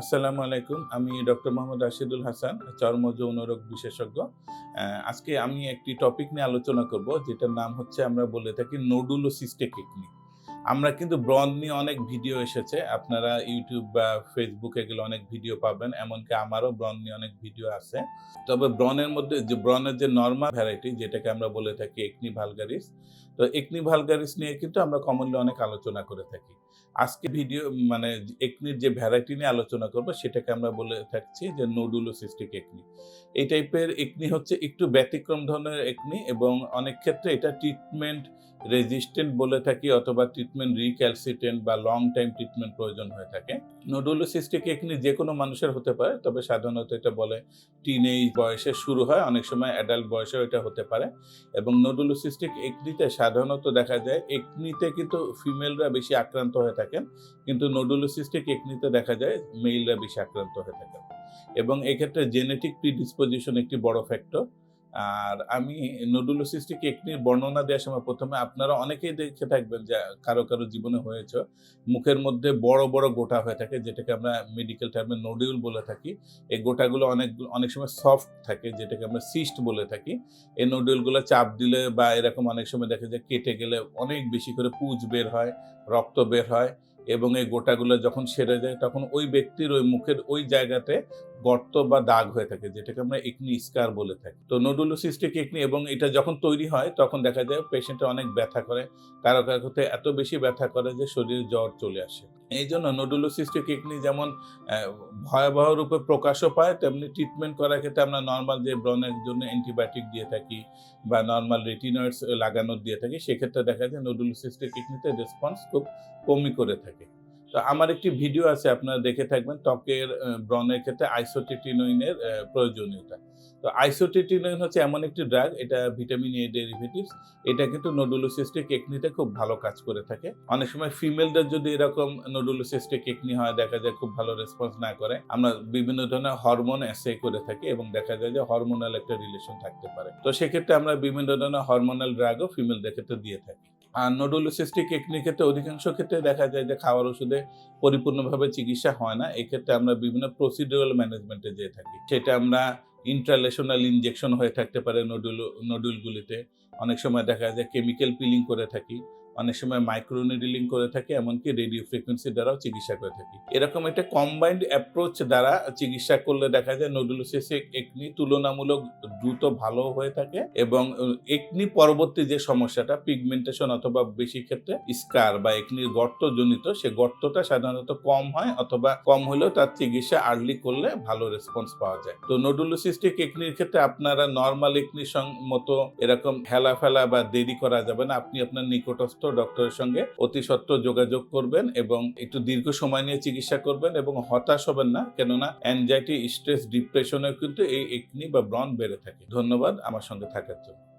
আসসালামু আলাইকুম, আমি ডক্টর মোহাম্মদ রাশিদুল হাসান, চর্ম যৌন রোগ বিশেষজ্ঞ। আজকে আমি একটি টপিক নিয়ে আলোচনা করব, যেটার নাম হচ্ছে আমরা বলে থাকি নোডুলোসিস্টিক কিডনি আমরা কিন্তু ব্রন নিয়ে অনেক ভিডিও এসেছে। আপনারা ইউটিউব বা ফেসবুকে গেলে অনেক ভিডিও পাবেন, এমনকি আমারও ব্রন নিয়ে অনেক ভিডিও আছে। তবে ব্রনের মধ্যে যে ব্রনের যে নর্মাল ভ্যারাইটি যেটাকে আমরা বলে থাকি একনি ভালগারিস তো একনি ভালগারিস নিয়ে কিন্তু আমরা কমনলি অনেক আলোচনা করে থাকি। আজকে ভিডিও মানে একনির যে ভ্যারাইটি নিয়ে আলোচনা করব, সেটাকে আমরা বলে থাকছি যে নোডুলোসিস্টিক একনি এই টাইপের একনি হচ্ছে একটু ব্যতিক্রম ধরনের একনি এবং অনেক ক্ষেত্রে এটা ট্রিটমেন্ট রেজিস্ট্যান্ট বলে থাকি অথবা ট্রিটমেন্ট রিক্যালসিটেন্ট বা লং টাইম ট্রিটমেন্ট প্রয়োজন হয়ে থাকে। নোডুলোসিস্টিক একনি যে কোনো মানুষের হতে পারে, তবে সাধারণত এটা বলে টিনেজ বয়সে শুরু হয়, অনেক সময় অ্যাডাল্ট বয়সেও এটা হতে পারে। এবং নোডুলোসিস্টিক একনিতে সাধারণত দেখা যায় একনিতে কিন্তু ফিমেলরা বেশি আক্রান্ত হয়ে থাকেন, কিন্তু নোডুলোসিস্টিক একনিতে দেখা যায় মেইলরা বেশি আক্রান্ত হয়ে থাকেন। এবং এক্ষেত্রে জেনেটিক প্রিডিসপোজিশন একটি বড় ফ্যাক্টর আর আমি নোডুলোসিস্টিক একনির বর্ণনা দেওয়ার সময় প্রথমে আপনারা অনেকেই দেখে থাকবেন যে কারও কারও জীবনে হয়েছে। মুখের মধ্যে বড় বড় গোটা হয়ে থাকে, যেটাকে আমরা মেডিকেল টার্মে নোডিউল বলে থাকি। এই গোটাগুলো অনেক অনেক সময় সফট থাকে, যেটাকে আমরা সিস্ট বলে থাকি। এই নোডুলগুলো চাপ দিলে বা এরকম অনেক সময় দেখা যায় কেটে গেলে অনেক বেশি করে পুজ বের হয়, রক্ত বের হয়। এবং এই গোটাগুলো যখন সেরে যায়, তখন ওই ব্যক্তির ওই মুখের ওই জায়গাতে গর্ত বা দাগ হয়ে থাকে, যেটাকে আমরা একনি স্কার বলে থাকি। তো নোডুলোসিস্টিক একনি এবং এটা যখন তৈরি হয়, তখন দেখা যায় পেশেন্টে অনেক ব্যথা করে। কারও কারোতে এত বেশি ব্যথা করে যে শরীরে জ্বর চলে আসে। এই জন্য নোডুলোসিস্টিক কিডনি যেমন ভয়াবহ রূপে প্রকাশও পায়, তেমনি ট্রিটমেন্ট করার ক্ষেত্রে আমরা নর্মাল যে ব্রনের জন্য অ্যান্টিবায়োটিক দিয়ে থাকি বা নর্মাল রেটিনয়েডস লাগানো দিয়ে থাকি, সেক্ষেত্রে দেখা যায় নোডুলোসিস্টিক কিডনিতে রেসপন্স খুব কমই করে থাকে। তো আমার একটি ভিডিও আছে, আপনারা দেখে থাকবেন, ত্বকের ব্রণের ক্ষেত্রে আইসোটিটিনোইনের প্রয়োজনীয়তা। তো আইসোটিটিনোইন হচ্ছে এমন একটি ড্রাগ এটা ভিটামিন এ ডেরিভেটিভস এটা কিন্তু নোডুলোসিস্টিক একনিতে খুব ভালো কাজ করে থাকে। অনেক সময় ফিমেলদের যদি এরকম নোডুলোসিস্টিক একনি হয়, দেখা যায় খুব ভালো রেসপন্স না করে, আমরা বিভিন্ন ধরনের হরমোন অ্যাসে করে থাকি এবং দেখা যায় যে হরমোনাল একটা রিলেশন থাকতে পারে। তো সেক্ষেত্রে আমরা বিভিন্ন ধরনের হরমোনাল ড্রাগও ফিমেলদের ক্ষেত্রে দিয়ে থাকি। আর নোডোলোসিস্টিক একনি ক্ষেত্রে অধিকাংশ ক্ষেত্রে দেখা যায় যে খাওয়ার ওষুধে পরিপূর্ণভাবে চিকিৎসা হয় না। এক্ষেত্রে আমরা বিভিন্ন প্রসিডিউরাল ম্যানেজমেন্টে যেয়ে থাকি। সেটা আমরা ইন্ট্রালেশনাল ইনজেকশন হয়ে থাকতে পারে নোডুল নোডুলগুলিতে অনেক সময় দেখা যায় কেমিক্যাল পিলিং করে থাকি। অনেক সময় মাইক্রোনিডিলিং করে থাকি, এমনকি রেডিও ফ্রিকোয়েন্সি দ্বারাও চিকিৎসা করে থাকি। এরকম একটা কম্বাইন্ড অ্যাপ্রোচ দ্বারা চিকিৎসা করলে দেখা যায় নোডুলোসিসিক একনি তুলনামূলক দ্রুত ভালো হয়ে থাকে এবং একনি পরবর্তী যে সমস্যাটা পিগমেন্টেশন অথবা বেশি ক্ষেত্রে স্কার বা একনির গর্ত জনিত সে গর্তটা সাধারণত কম হয় অথবা কম হলেও তার চিকিৎসা আর্লি করলে ভালো রেসপন্স পাওয়া যায়। তো নোডুলোসিস্টিক একনির ক্ষেত্রে আপনারা নর্মাল একনির মতো এরকম হেলা ফেলা বা দেরি করা যাবে না। আপনি আপনার নিকটস্থ ডক্টরের সঙ্গে অতি সত্ত্ব যোগাযোগ করবেন এবং একটু দীর্ঘ সময় নিয়ে চিকিৎসা করবেন এবং হতাশ হবেন না, কেননা অ্যাংজাইটি স্ট্রেস ডিপ্রেশনেও কিন্তু এই একনি বা ব্রন বেড়ে থাকে। ধন্যবাদ আমার সঙ্গে থাকার জন্য।